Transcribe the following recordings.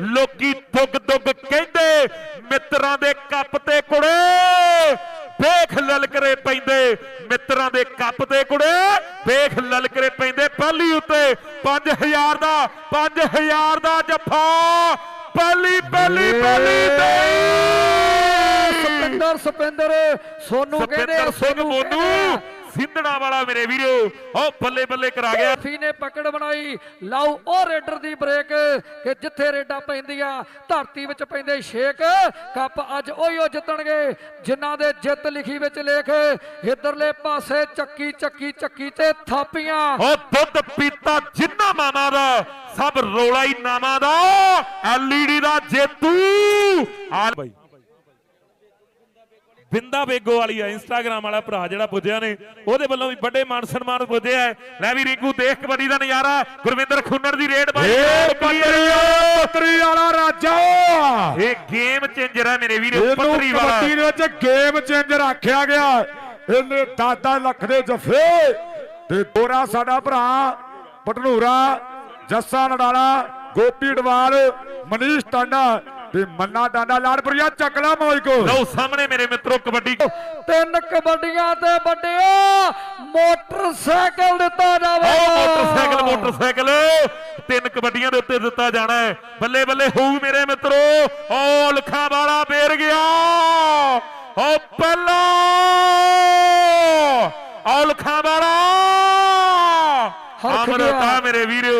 ਲੋਕੀ ਦੁੱਗ ਦੁੱਗ ਕਹਿੰਦੇ ਮਿੱਤਰਾਂ ਦੇ ਕੱਪ ਤੇ ਕੁੜੇ। ਵੇਖ ਲਲਕਰੇ ਪੈਂਦੇ ਮਿੱਤਰਾਂ ਦੇ ਕੱਪ ਤੇ ਕੁੜੇ। ਵੇਖ ਲਲਕਰੇ ਪੈਂਦੇ ਪਹਿਲੀ ਉੱਤੇ। 5000 ਦਾ 5000 ਦਾ ਜੱਫਾ। ਪਹਿਲੀ ਪਹਿਲੀ ਪਹਿਲੀ ਤੇ। ਸਪਿੰਦਰ ਸਪਿੰਦਰ ਸੋਨੂੰ ਕਹਿੰਦੇ ਆ, ਸਪਿੰਦਰ ਸਿੰਘ ਸੋਨੂੰ ਮੋਨੂ। ਆ। ਸਿੰਧਣਾ ਵਾਲਾ ਮੇਰੇ ਵੀਰੋ। ਉਹ ਬੱਲੇ ਬੱਲੇ ਕਰਾ ਗਿਆ। ਫੀ ਨੇ ਪਕੜ ਬਣਾਈ। ਲਾਓ ਉਹ ਰੇਡਰ ਦੀ ਬ੍ਰੇਕ ਕਿ ਜਿੱਥੇ ਰੇਡਾਂ ਪੈਂਦੀਆਂ ਧਰਤੀ ਵਿੱਚ ਪੈਂਦੇ ਛੇਕ। ਕੱਪ ਅੱਜ ਉਹੀ ਜਿੱਤਣਗੇ ਜਿਨ੍ਹਾਂ ਦੇ ਜਿੱਤ ਲਿਖੀ ਵਿੱਚ ਲੇਖ। ਇਧਰਲੇ ਪਾਸੇ ਚੱਕੀ ਚੱਕੀ ਚੱਕੀ ਤੇ ਥਾਪੀਆਂ। ਉਹ ਦੁੱਧ ਪੀਤਾ ਜਿੰਨਾ ਮਾਮਾ ਦਾ ਸਭ ਰੋਲਾ ਹੀ ਨਾਮਾ ਦਾ। ਐਲਈਡੀ ਦਾ ਜੇਤੂ। ਆ ਬਾਈ। ਬਿੰਦਾ ਬੇਗੋ ਵਾਲੀ ਆ ਇੰਸਟਾਗ੍ਰਾਮ ਵਾਲਾ ਭਰਾ ਜਿਹੜਾ ਪੁੱਜਿਆ ਨੇ ਉਹਦੇ ਵੱਲੋਂ ਵੀ ਵੱਡੇ ਮਾਨ ਸਨਮਾਨ ਪੁੱਜਿਆ ਹੈ। ਲੈ ਵੀ ਰਿੰਕੂ ਦੇਖ ਕਬੱਡੀ ਦਾ ਨਜ਼ਾਰਾ। ਗੁਰਵਿੰਦਰ ਖੁੰਨਰ ਦੀ ਰੇਡ ਬਾਈ ਪੱਤਰੀ ਵਾਲਾ ਰਾਜਾ। ਇਹ ਗੇਮ ਚੇਂਜਰ ਹੈ ਮੇਰੇ ਵੀਰੋ ਪੱਤਰੀ ਵਾਲਾ ਕਬੱਡੀ ਦੇ ਵਿੱਚ ਗੇਮ ਚੇਂਜਰ ਆਖਿਆ ਗਿਆ। ਇਹਨੇ ਦਾਦਾ ਲੱਖ ਦੇ ਜਫੇ ਤੇ ਦੋਰਾ ਸਾਡਾ ਭਰਾ ਪਟਨੂਰਾ ਜੱਸਾ ਨਡਾਲਾ ਗੋਪੀ ਡਵਾਲ ਮਨੀਸ਼ ਟਾਂਡਾ ਤੇ ਮੰਨਾ ਟਾਂਡਾ ਲਾੜਪੁਰੀਆ ਚੱਕਲਾ ਮੌਜ ਕੋ। ਲਓ ਸਾਹਮਣੇ ਮੇਰੇ ਮਿੱਤਰੋ ਕਬੱਡੀ। ਤਿੰਨ ਕਬੱਡੀਆਂ ਤੇ ਵੱਡਿਆ ਮੋਟਰਸਾਈਕਲ ਦਿੱਤਾ ਜਾਵੇ ਆਓ ਮੋਟਰਸਾਈਕਲ ਮੋਟਰਸਾਈਕਲ। ਤਿੰਨ ਕਬੱਡੀਆਂ ਦੇ ਉੱਤੇ ਦਿੱਤਾ ਜਾਣਾ ਹੈ। ਬੱਲੇ ਬੱਲੇ ਹੋਊ ਮੇਰੇ ਮਿੱਤਰੋ ਓ ਲਖਾਂ ਵਾਲਾ ਫੇਰ ਗਿਆ। ਓ ਪਹਿਲਾ। ਓ ਲਖਾਂ ਵਾਲਾ। ਅਮਰਤਾ। ਮੇਰੇ ਵੀਰੋ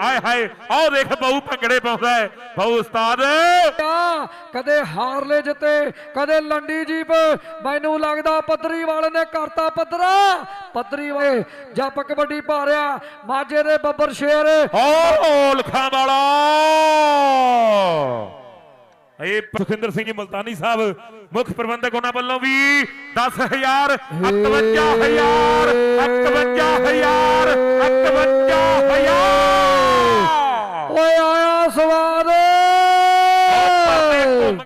ਆਏ ਹਾਏ ਆਓ ਦੇਖ ਬਹੁ ਭੰਗੜੇ ਪਾਉਂਦਾ ਹੈ। ਬਹੁ ਉਸਤਾਦ। ਕਦੇ ਹਾਰਲੇ ਜਿੱਤੇ ਕਦੇ ਲੰਡੀ ਜੀਪ। ਮੈਨੂੰ ਲੱਗਦਾ ਪੱਧਰੀ ਵਾਲੇ ਨੇ ਕਰਤਾ ਪੱਧਰਾ। ਪੱਧਰੀ ਵਾਲੇ ਜੱਪ ਕਬੱਡੀ ਪਾ ਰਿਆ ਮਾਝੇ ਦੇ ਬੱਬਰ ਸ਼ੇਰ। ਓ ਲਖਾਂ ਵਾਲਾ। ਇਹ ਸੁਖਿੰਦਰ ਸਿੰਘ ਜੀ ਮਲਤਾਨੀ ਸਾਹਿਬ ਮੁੱਖ ਪ੍ਰਬੰਧਕ ਉਹਨਾਂ ਵੱਲੋਂ ਵੀ 10000 51000 51000 51000 સવાર